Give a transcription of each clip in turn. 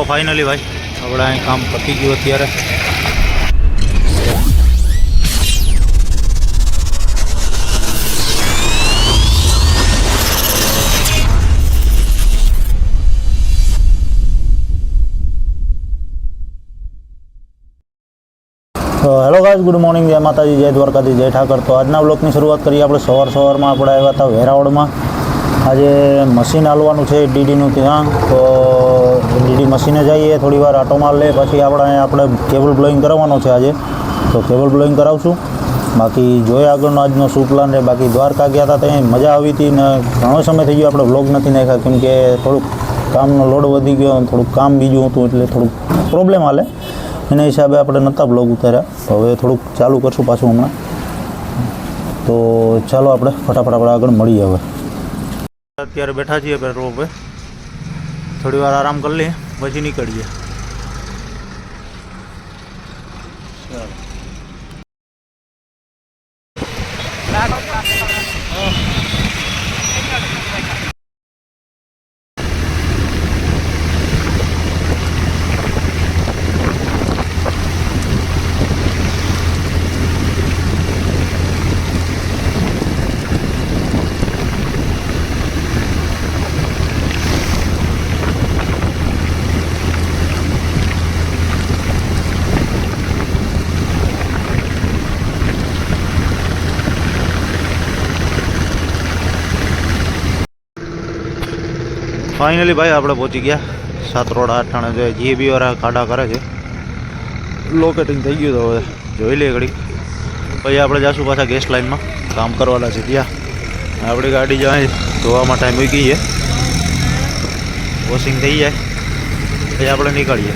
ઓ finally ભાઈ ખબડા કામ પતી ગયું અત્યારે તો હેલો ગાઈસ ગુડ મોર્નિંગ જય માતાજી જય દ્વારકાધીશ જય ઠાકર તો આજ ના બ્લોગ ની શરૂઆત કરી આપણે સવાર સવાર માં આપણે આવ્યા તો વેરાવડ માં આજે મશીન હાલવાનું છે ડીડી નો ત્યાંગ તો એલઈડી મશીને જઈએ થોડી વાર આટો માર લે પછી આપણે અહીંયા આપણે કેબલ બ્લોઈંગ કરવાનો છે આજે તો કેબલ બ્લોઈંગ કરાવશું બાકી જોઈએ આગળનો આજનો શું પ્લાન રહે બાકી દ્વારકા ગયા હતા ત્યાં મજા આવી હતી ને ઘણો સમય થઈ ગયો આપણે વ્લોગ નથી નાખ્યા કેમ કે થોડુંક કામનો લોડ વધી ગયો થોડુંક કામ બીજું હતું એટલે થોડુંક પ્રોબ્લેમ હાલે એના હિસાબે આપણે નહોતા બ્લોગ ઉતાર્યા હવે થોડુંક ચાલુ કરશું પાછું હમણાં તો ચાલો આપણે ફટાફટ આપણે આગળ મળીએ હવે અત્યારે બેઠા છીએ પેટ્રોલ પર थोड़ी बार आराम कर ले बस ही नहीं करिए फाइनली भाई आपड़ा पहुंच गया सात रोड आठ ठाणे जो है जीबी और काडा करे छे लोकेटिंग થઈ ગયો તો હવે જોઈ લે ગડી ભઈ આપણે જાસુ પાછા ગેસ્ટ લાઈન માં કામ કરવાલા છે ત્યાં આપડી ગાડી જાય ધોવા માટે મૂકી છે વોશિંગ થઈ જાય ફેર આપણે નીકળીએ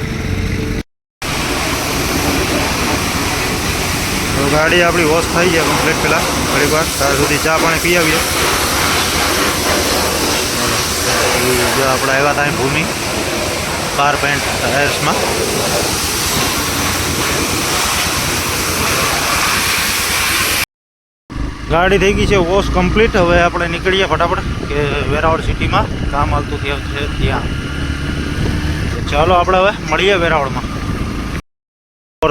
તો ગાડી આપડી વોશ થઈ જાય કમ્પ્લીટ પેલા ઘરે વાત ચા પાણી પી આવીએ જો આપણે આવ્યા હતા ભૂમિ કારપેન્ટ હેર્સમાં ગાડી થઈ ગઈ છે વોશ કમ્પ્લીટ હવે આપણે નીકળીએ ફટાફટ કે વેરાવળ સિટીમાં કામ આવતું થયું છે ત્યાં ચાલો આપણે હવે મળીએ વેરાવળમાં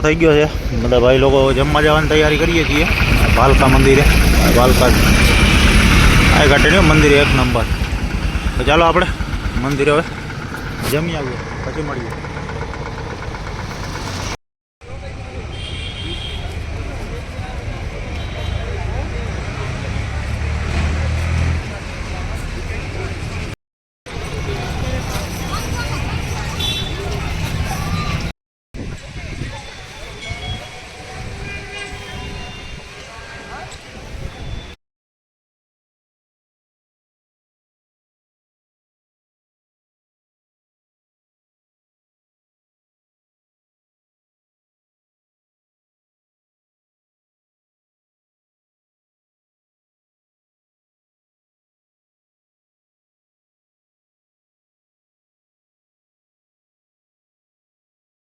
થઈ ગયો છે બધા ભાઈ લોકો જમવા જવાની તૈયારી કરીએ છીએ ભાલકા મંદિરે ભાલકા આ ઘટે મંદિર એક નંબર ચાલો આપણે મંદિર હવે જમી આવીએ પછી મળીએ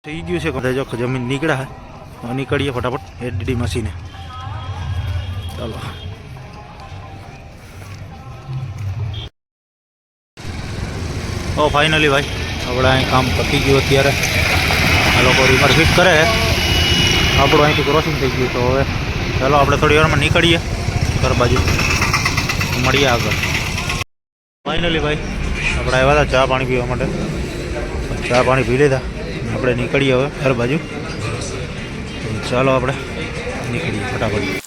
થઈ ગયું છે બધા જોખ જમીન નીકળ્યા હે નીકળીએ ફટાફટ એડીડી મશીને ચાલો ઓ ફાઇનલી ભાઈ આપણે અહીં કામ પતી ગયું અત્યારે આ લોકો રિમર ફિટ કરે છે આપણું અહીંથી ક્રોસિંગ થઈ ગયું તો હવે ચાલો આપણે થોડી વારમાં નીકળીએ ઘર બાજુ મળીએ આગળ ફાઇનલી ભાઈ આપણે આવ્યા હતા ચા પાણી પીવા માટે ચા પાણી પી લીધા આપણે નીકળીએ હવે ઘર બાજુ ચાલો આપણે નીકળીએ ફટાફટ